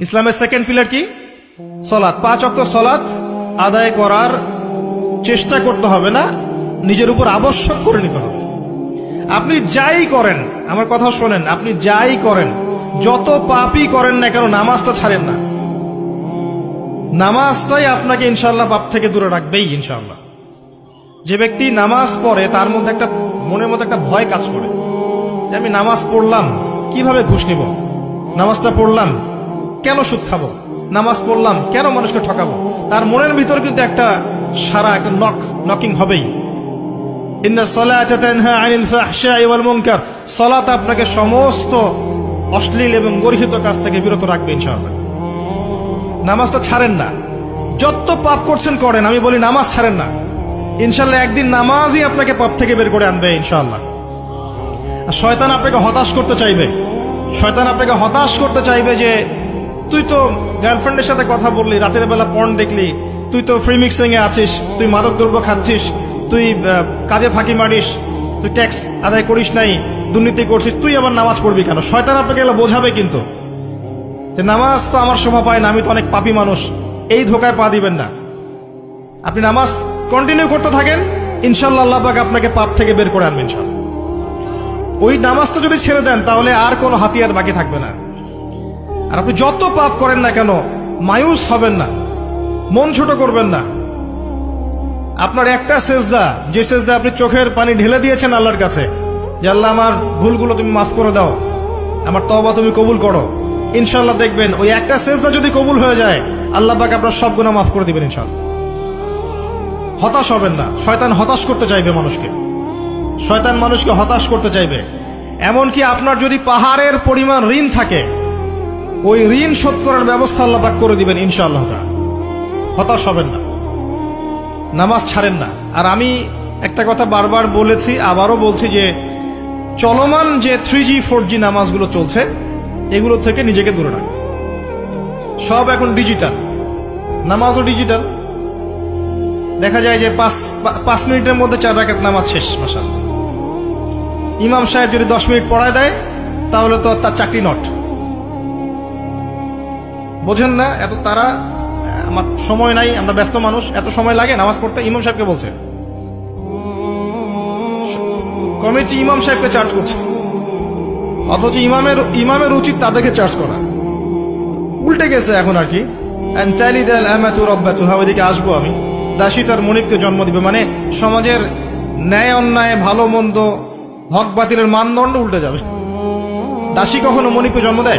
ইসলামের second pillar কি? সলাৎ। পাঁচ অক্ট সলাৎ আদায় করার চেষ্টা করতে হবে না, নিজের উপর আবশ্যক করে নিতে হবে। আপনি যাই করেন, আমার কথা শোনেন, আপনি যাই করেন, যত পাপই করেন না কেন, নামাজটা ছাড়েন না। নামাজটাই আপনাকে ইনশাল্লাহ পাপ থেকে দূরে রাখবেই ইনশাল্লাহ যে ব্যক্তি নামাজ পড়ে, তার মধ্যে একটা, মনের মধ্যে একটা ভয় কাজ করে। যে আমি নামাজ পড়লাম, কীভাবে ঘুষ নিব? নামাজটা পড়লাম কেন সুদ খাব? নামাজ পড়লাম, কেন মানুষকে ঠকাবো? তার মনের ভিতর কিন্তু একটা সারা, একটা নক নকিং হবেই। সলাতা আপনাকে সমস্ত অশ্লীল এবং গর্হিত কাজ থেকে বিরত রাখবে, ইনশাআল্লাহ। নামাজটা ছাড়েন না। যত পাপ করছেন করেন, আমি বলি নামাজ ছাড়েন না। ইনশাল্লাহ একদিন নামাজই আপনাকে পাপ থেকে বের করে আনবে, ইনশাআল্লাহ। শয়তান আপনাকে হতাশ করতে চাইবে। শয়তান আপনাকে হতাশ করতে চাইবে যে তুই তো গার্লফ্রেন্ডের সাথে কথা বললি, রাতের বেলা পর্ন দেখলি, তুই তো ফ্রি মিক্সিং এ আছিস, তুই মাদক দ্রব্য খাচ্ছিস, তুই কাজে ফাঁকি মারিস, তুই ট্যাক্স আদায় করিস নাই, দুর্নীতি করছিস, তুই আবার নামাজ পড়বি কেন? শয়তান আপনাকে এগুলো বোঝাবে কিন্তু। যে নামাজ তো আমার শোভা পায় না, আমি তো অনেক পাপী মানুষ, এই ধোকায় পা দিবেন না। আপনি নামাজ কন্টিনিউ করতে থাকেন ইনশাল্লাহ আল্লাহ আপনাকে পাপ থেকে বের করে আনবেন ওই নামাজটা যদি ছেড়ে দেন, তাহলে আর কোনো হাতিয়ার বাকি থাকবে না। আর আপনি যত পাপ করেন না কেন, মায়ুস হবেন না, মন ছোট করবেন না। আপনার একটা সেজদা, যে সেজদা আপনি চোখের পানি ঢেলে দিয়েছেন আল্লাহর কাছে, যে আল্লাহ আমার ভুলগুলো তুমি মাফ করে দাও, আমার তবা তুমি কবুল করো। ইনশাল্লাহ দেখবেন, ওই একটা সেজদা যদি কবুল হয়ে যায়, আল্লাহ পাক আপনার সব গুণা মাফ করে দিবেন ইনশাল্লাহ হতাশ হবেন না, শয়তান হতাশ করতে চাইবে মানুষকে। শয়তান মানুষকে হতাশ করতে চাইবে। এমনকি আপনার যদি পাহাড়ের পরিমাণ ঋণ থাকে ওই ঋণ শোধ করার ব্যবস্থা আল্লাহ করে দিবেন ইনশাআল্লাহ। হতাশ হবেন না। নামাজ ছাড়েন না। আর আমি একটা কথা বারবার বলেছি, আবারও বলছি যে চলমান যে থ্রি জি ফোর জি নামাজগুলো চলছে, এগুলো থেকে নিজেকে দূরে রাখবে সব এখন ডিজিটাল নামাজও ডিজিটাল দেখা যায় যে পাঁচ পাঁচ মিনিটের মধ্যে চার রাকাত নামাজ শেষ মাসা ইমাম সাহেব যদি দশ মিনিট পড়ায় দেয়, তাহলে তো তার চাকরি নট বোঝেন না এত তারা আমার সময় নাই আমরা ব্যস্ত মানুষ এত সময় লাগে নামাজ পড়তে ইমাম সাহেবকে বলছে। কমিটি ইমাম সাহেবকে চার্জ করছে। অথচ ইমামের ইমামের উচিত তাদেরকে চার্জ করা। উল্টে গেছে এখন আর কি। Rabbatuha, ওইদিকে আসব আমি। দাসী তার মনিবকে জন্ম দিবে মানে সমাজের ন্যায় অন্যায় ভালো মন্দ হক বাতিলের মানদণ্ড উল্টে যাবে। দাসী কখনো মনিবকে জন্ম দেয়?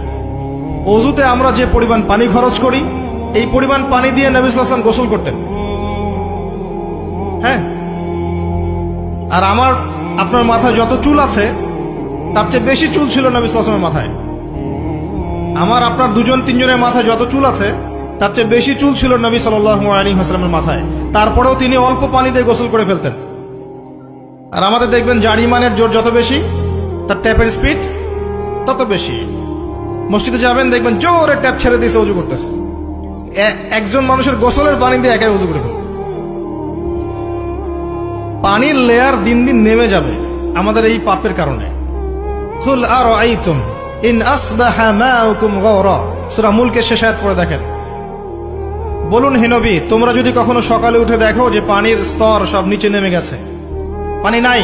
অজুতে আমরা যে পরিমাণ পানি খরচ করি, এই পরিমাণ পানি দিয়ে নবী সাল্লাম গোসল করতেন। হ্যাঁ? আর আমার, আপনার মাথায় যত চুল আছে, তার চেয়ে বেশি চুল ছিল নবী সাল্লামের মাথায়। আমার, আপনার দুজন, তিনজনের মাথায় যত চুল আছে, তার চেয়ে বেশি চুল ছিল নবী সাল্লাহ আলী হাসলামের মাথায়। তারপরেও তিনি অল্প পানি দিয়ে গোসল করে ফেলতেন। আর আমাদের দেখবেন জারিমানের জোর যত বেশি, তার ট্যাপের স্পিড তত বেশি। মসজিদে যাবেন, দেখবেন জোরে ট্যাপ ছেড়ে দিয়েছে, উজু করতেছে। একজন মানুষের গোসলের পানি দিয়ে একাই উজু করে পানির লেয়ার দিন দিন নেমে যাবে, আমাদের এই পাপের কারণে। কুল আরাইতুম ইন আসবাহা মাউকুম গাওরা। সূরা মুলকের শেষ আয়াত পড়ে দেখেন। বলুন, হে তোমরা যদি কখনো সকালে উঠে দেখো যে পানির স্তর সব নিচে নেমে গেছে। পানি নাই।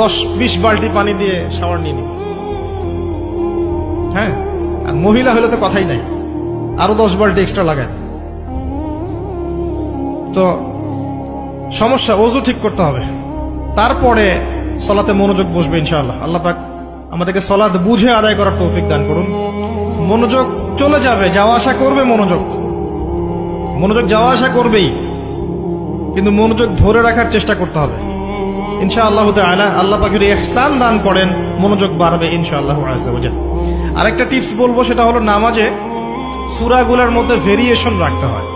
দশ, বিশ বালতি পানি দিয়ে শাওয়ার নিয়ে হ্যাঁ আর মহিলা হলে তো কথাই নাই। আরও দশ বাল্টি এক্সট্রা লাগায়। তো সমস্যা, ওজু ঠিক করতে হবে। তারপরে সলাতে মনোযোগ বসবে ইনশাআল্লাহ। আল্লাহ পাক আমাদেরকে সলাদ বুঝে আদায় করার তৌফিক দান করুন। মনোযোগ চলে যাবে, যাওয়া আসা করবে মনোযোগ। মনোযোগ যাওয়া আসা করবেই, কিন্তু মনোযোগ ধরে রাখার চেষ্টা করতে হবে। তাআলা আল্লাহ পাক যদি ইহসান দান করেন, মনোযোগ বাড়বে ইনশাআল্লাহ আযজা ওয়া আরেকটা টিপস বলব, সেটা হলো নামাজে সূরাগুলোর মধ্যে ভেরিয়েশন রাখতে হয়।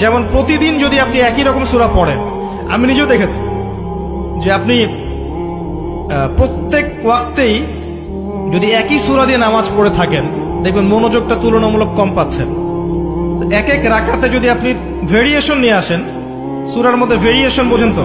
যেমন প্রতিদিন যদি আপনি একই রকম সূরা পড়েন, আমি নিজেও দেখেছি যে আপনি প্রত্যেক ওয়াক্তেই যদি একই সূরা দিয়ে নামাজ পড়ে থাকেন, দেখবেন মনোযোগটা তুলনামূলক কম পাচ্ছেন। এক এক রাখাতে যদি আপনি ভেরিয়েশন নিয়ে আসেন, সুরার মধ্যে ভেরিয়েশন বোঝেন তো?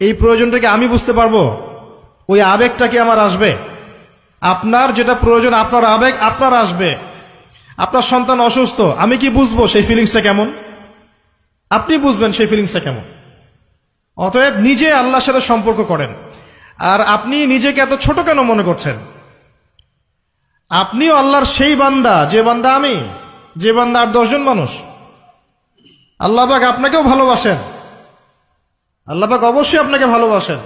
এই প্রয়োজনটাকে আমি বুঝতে পারব। ওই আবেগটা কি আমার আসবে? আপনার যেটা প্রয়োজন, আপনার আবেগ, আপনার আসবে। আপনার সন্তান অসুস্থ, আমি কি বুঝব সেই ফিলিংসটা কেমন? আপনি বুঝবেন সেই ফিলিংসটা কেমন। অতএব নিজে আল্লাহর সাথে সম্পর্ক করেন। আর আপনি নিজেকে এত ছোট কেন মনে করছেন? আপনিও আল্লাহর সেই বান্দা, যে বান্দা আমি, যে বান্দা আর দশজন মানুষ। আল্লাহবাক আপনাকেও ভালোবাসেন। আল্লাহবাক অবশ্যই আপনাকে ভালোবাসেন।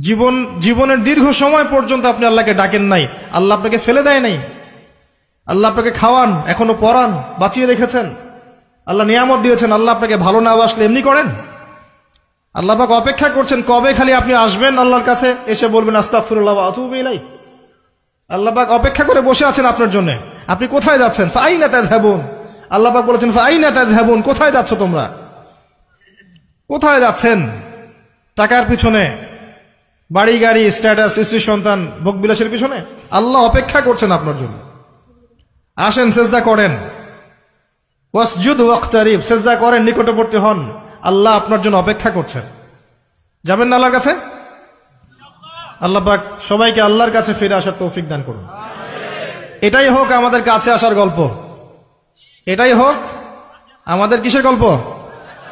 জীবন, জীবনের দীর্ঘ সময় পর্যন্ত আপনি আল্লাহকে ডাকেন নাই। আল্লাহ আপনাকে ফেলে দেয় নাই। আল্লাহ আপনাকে খাওয়ান, এখনও পরান, বাঁচিয়ে রেখেছেন। আল্লাহ নিয়ামত দিয়েছেন, আল্লাহ আপনাকে ভালো না বাসলে এমনি করেন। আল্লাহ পাক অপেক্ষা করছেন, কবে খালি আপনি আসবেন আল্লাহর কাছে? এসে বলবেন আস্তাফুল্লাহ আতুব ইলাই আল্লাহ পাক অপেক্ষা করে বসে আছেন আপনার জন্য। আপনি কোথায় যাচ্ছেন? ফাই না ধ্যাবুন পাক বলেছেন ফাই না ধ্যাবুন কোথায় যাচ্ছ তোমরা? কোথায় যাচ্ছেন? টাকার পিছনে? বাড়ি, গাড়ি স্ট্যাটাস স্ত্রী, সন্তান, ভোগ বিলাসের পিছনে? আল্লাহ অপেক্ষা করছেন আপনার জন্য। আসেন, সেজদা করেন। ওয়াসজুদ ওয়াক্তারিব, সেজদা করেন, নিকটবর্তী হন। আল্লাহ আপনার জন্য অপেক্ষা করছেন। যাবেন না আল্লাহর কাছে? আল্লাহ পাক সবাইকে আল্লাহর কাছে ফিরে আসার তৌফিক দান করুন। এটাই হোক আমাদের কাছে আসার গল্প। এটাই হোক আমাদের কিসের গল্প?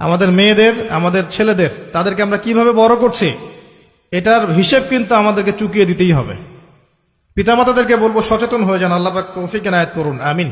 আমাদের মেয়েদের, আমাদের ছেলেদের, তাদেরকে আমরা কীভাবে বড় করছি, এটার হিসেব কিন্তু আমাদেরকে চুকিয়ে দিতেই হবে। পিতামাতাদেরকে বলব সচেতন হয়ে যান, আল্লাহ তৌফিক এনায়েত করুন, আমিন।